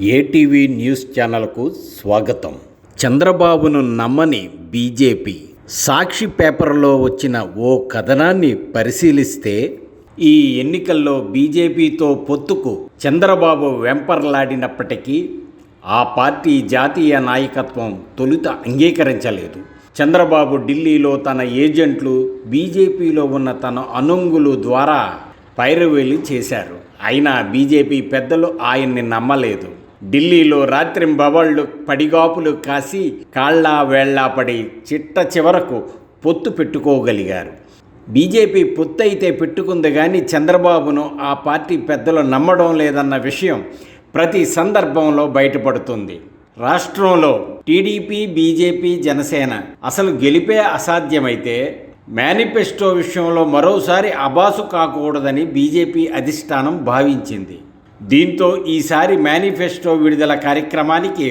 ATV news ఛానల్కు స్వాగతం. చంద్రబాబును నమ్మని బీజేపీ సాక్షి పేపర్లో వచ్చిన ఓ కథనాన్ని పరిశీలిస్తే ఈ ఎన్నికల్లో బీజేపీతో పొత్తుకు చంద్రబాబు వెంపర్లాడినప్పటికీ ఆ పార్టీ జాతీయ నాయకత్వం తొలుత అంగీకరించలేదు. చంద్రబాబు ఢిల్లీలో తన ఏజెంట్లు బీజేపీలో ఉన్న తన అనుంగులు ద్వారా పైరవేలి చేశారు. అయినా బీజేపీ పెద్దలు ఆయన్ని నమ్మలేదు. ఢిల్లీలో రాత్రింబవళ్ళు పడిగాపులు కాసి కాళ్ళా వేళ్ళా పడి చిట్ట చివరకు పొత్తు పెట్టుకోగలిగారు. బీజేపీ పొత్తు అయితే పెట్టుకుంది కానీ చంద్రబాబును ఆ పార్టీ పెద్దలు నమ్మడం లేదన్న విషయం ప్రతి సందర్భంలో బయటపడుతుంది. రాష్ట్రంలో టీడీపీ బీజేపీ జనసేన అసలు గెలిపే అసాధ్యమైతే మేనిఫెస్టో విషయంలో మరోసారి అబాసు కాకూడదని బీజేపీ అధిష్టానం భావించింది. దీంతో ఈసారి మేనిఫెస్టో విడుదల కార్యక్రమానికి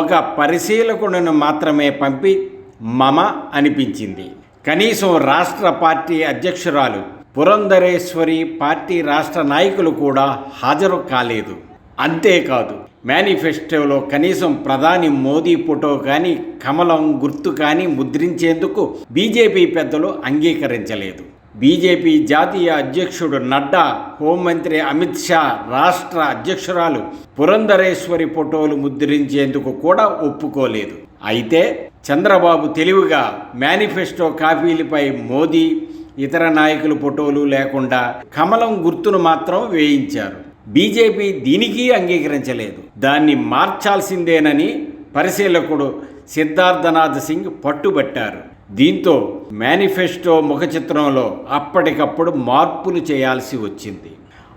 ఒక పరిశీలకుడిని మాత్రమే పంపి మమ అనిపించింది. కనీసం రాష్ట్ర పార్టీ అధ్యక్షురాలు పురంధరేశ్వరి పార్టీ రాష్ట్ర నాయకులు కూడా హాజరు కాలేదు. అంతేకాదు మేనిఫెస్టోలో కనీసం ప్రధాని మోదీ ఫోటో కానీ కమలం గుర్తు కానీ ముద్రించేందుకు బీజేపీ పెద్దలు అంగీకరించలేదు. బీజేపీ జాతీయ అధ్యక్షుడు నడ్డా హోంమంత్రి అమిత్ షా రాష్ట్ర అధ్యక్షురాలు పురంధరేశ్వరి ఫోటోలు ముద్రించేందుకు కూడా ఒప్పుకోలేదు. అయితే చంద్రబాబు తెలివిగా మేనిఫెస్టో కాపీలపై మోదీ ఇతర నాయకుల ఫోటోలు లేకుండా కమలం గుర్తును మాత్రం వేయించారు. బీజేపీ దీనికి అంగీకరించలేదు. దాన్ని మార్చాల్సిందేనని పరిశీలకుడు సిద్ధార్థనాథ్ సింగ్ పట్టుబట్టారు. దీంతో మేనిఫెస్టో ముఖ చిత్రంలో అప్పటికప్పుడు మార్పులు చేయాల్సి వచ్చింది.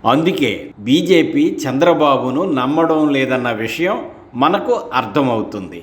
అందుకే బీజేపీ చంద్రబాబును నమ్మడం లేదన్న విషయం మనకు అర్థమవుతుంది.